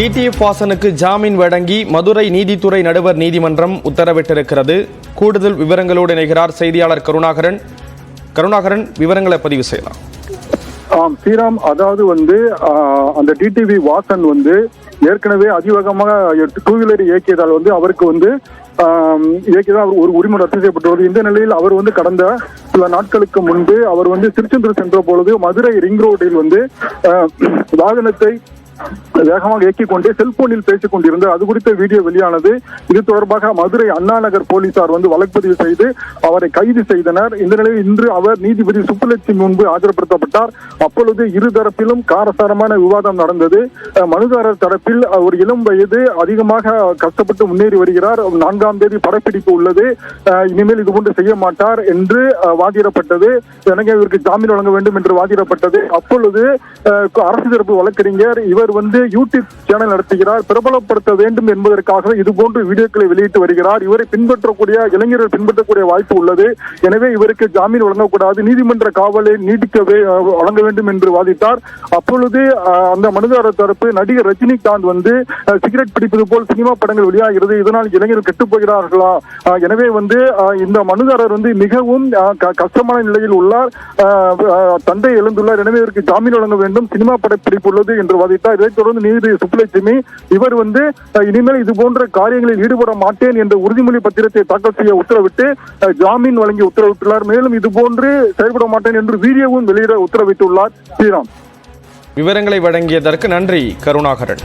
TTF வாசனுக்கு ஜாமீன் வழங்கி மதுரை நீதித்துறை நடுவர் நீதிமன்றம் உத்தரவிட்டிருக்கிறது. கூடுதல் விவரங்களோடு இணைகிறார் செய்தியாளர் கருணாகரன். கருணாகரன் விவரங்களை பதிவு செய்யலாம். ஆம் ஸ்ரீராம் அதாவது வந்து அந்த டிடிவி வாசன் வந்து ஏற்கனவே அதிவேகமாக டூ வீலர் இயக்கியதால் வந்து அவருக்கு வந்து இயக்கியதால் அவர் ஒரு உரிமை ரத்து செய்யப்பட்டுள்ளது. இந்த நிலையில் அவர் வந்து கடந்த சில நாட்களுக்கு முன்பு அவர் வந்து திருச்செந்தூர் சென்ற பொழுது மதுரை ரிங் ரோட்டில் வந்து வாகனத்தை வேகமாக இயக்கிக் கொண்டே செல்போனில் பேசிக் கொண்டிருந்த அது குறித்த வீடியோ வெளியானது. இது தொடர்பாக மதுரை அண்ணா நகர் போலீசார் வந்து வழக்கு செய்து அவரை கைது செய்தனர். இந்த நிலையில் இன்று அவர் நீதிபதி சுப்புலட்சுமி முன்பு ஆஜர்படுத்தப்பட்டார். அப்பொழுது இருதரப்பிலும் காரசாரமான விவாதம் நடந்தது. மனுதாரர் தரப்பில் ஒரு இளம் வயது அதிகமாக கஷ்டப்பட்டு முன்னேறி வருகிறார். நான்காம் தேதி படப்பிடிப்பு உள்ளது. இனிமேல் இது போன்று செய்ய மாட்டார் என்று வாதிடப்பட்டது. எனவே இவருக்கு ஜாமீன் வழங்க வேண்டும் என்று வாதிடப்பட்டது. அப்பொழுது அரசு தரப்பு வழக்கறிஞர் இவர் வந்து யூடியூப் சேனல் நடத்துகிறார் பிரபலப்படுத்த வேண்டும் என்பதற்காக இது போன்று வீடியோக்களை வெளியிட்டு வருகிறார். இவரை பின்பற்றக்கூடிய இளைஞர்கள் பின்பற்றக்கூடிய வாய்ப்பு உள்ளது. எனவே இவருக்கு ஜாமீன் வழங்கக்கூடாது. நீதிமன்ற காவலை நீடிக்கவே வழங்க வேண்டும் என்று வாதிட்டார். அப்பொழுது அந்த மனுதாரர் தரப்பு நடிகர் ரஜினிகாந்த் வந்து சிகரெட் பிடிப்பது போல் சினிமா படங்கள் வெளியாகிறது. இதனால் இளைஞர்கள் கெட்டுப் போகிறார்களா? எனவே வந்து இந்த மனுதாரர் வந்து மிகவும் க- கஷ்டமான நிலையில் உள்ளார். தந்தை எழுந்துள்ளார் எனவே இவருக்கு ஜாமீன் வழங்க வேண்டும். சினிமா படப்பிடிப்பு உள்ளது என்று வாதிட்டார். இதைத் தொடர்ந்து நீதிபதி சுப்புலட்சுமி இவர் வந்து இனிமேல் இது போன்ற காரியங்களில் ஈடுபட மாட்டேன் என்ற உறுதிமொழி பத்திரத்தை தாக்கல் செய்ய உத்தரவிட்டு ஜாமீன் வழங்கி உத்தரவிட்டுள்ளார். மேலும் இது போன்று செயல்பட மாட்டேன் என்று வீடியோவும் வெளியிட உத்தரவிட்டுள்ளார் ஸ்ரீராம். விவரங்களை வழங்கியதற்கு நன்றி கருணாகரன்.